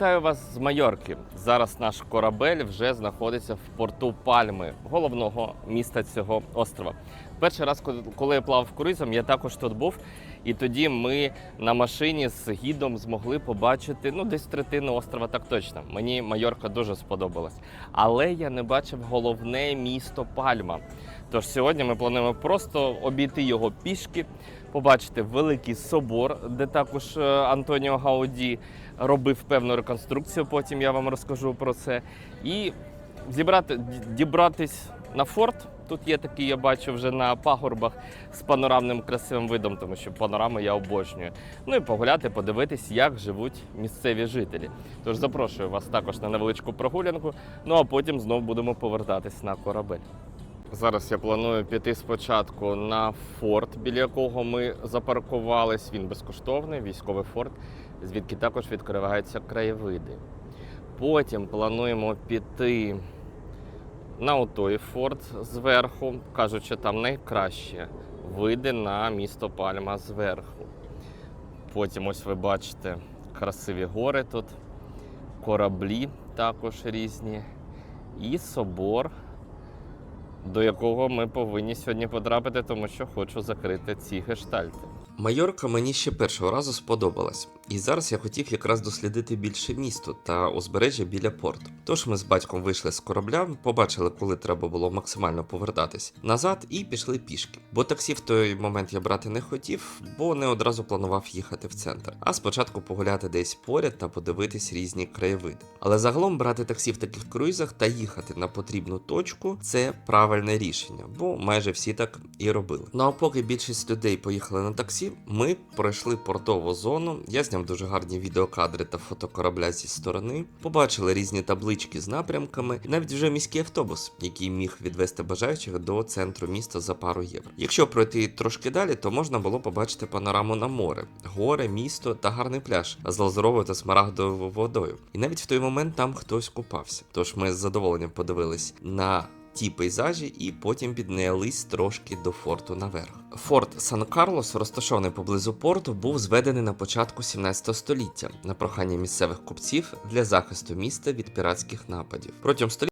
Вітаю вас з Майорки. Зараз наш корабель вже знаходиться в порту Пальми, головного міста цього острова. Перший раз, коли- я плавав круїзом, я також тут був, і тоді ми на машині з гідом змогли побачити ну десь третину острова, так точно. Мені Майорка дуже сподобалась. Але я не бачив головне місто Пальма. Тож сьогодні ми плануємо просто обійти його пішки, побачити великий собор, де також е, Антоніо Гауді робив певну реконструкцію. Потім я вам розкажу про це. І зібрати дібратись на форт. Тут є такий, я бачу вже на пагорбах з панорамним красивим видом, тому що панорами я обожнюю. Ну і погуляти, подивитись, як живуть місцеві жителі. Тож запрошую вас також на невеличку прогулянку. Ну а потім знову будемо повертатись на корабель. Зараз я планую піти спочатку на форт, біля якого ми запаркувались. Він безкоштовний, військовий форт, звідки також відкриваються краєвиди. Потім плануємо піти на отой форт зверху. Кажуть, що там найкраще види на місто Пальма зверху. Потім ось ви бачите красиві гори тут, кораблі також різні, і собор до якого ми повинні сьогодні потрапити, тому що хочу закрити ці гештальти. Майорка мені ще першого разу сподобалась, і зараз я хотів якраз дослідити більше місто та узбережжя біля порту. Тож ми з батьком вийшли з корабля, побачили, коли треба було максимально повертатись назад, і пішли пішки. Бо таксі в той момент я брати не хотів, бо не одразу планував їхати в центр, а спочатку погуляти десь поряд та подивитись різні краєвиди. Але загалом брати таксі в таких круїзах та їхати на потрібну точку це правильне рішення, бо майже всі так і робили. Ну а поки більшість людей поїхали на таксі, ми пройшли портову зону. Я зняв дуже гарні відеокадри та фото корабля зі сторони. Побачили різні таблички з напрямками, навіть вже міський автобус, який міг відвести бажаючих до центру міста за пару євро. Якщо пройти трошки далі, то можна було побачити панораму на море, горе, місто та гарний пляж з лазуровою та смарагдовою водою. І навіть в той момент там хтось купався. Тож ми з задоволенням подивились на ті пейзажі і потім піднялись трошки до форту наверх. Форт Сан Карлос, розташований поблизу порту, був зведений на початку 17 століття на прохання місцевих купців для захисту міста від піратських нападів. Протягом століття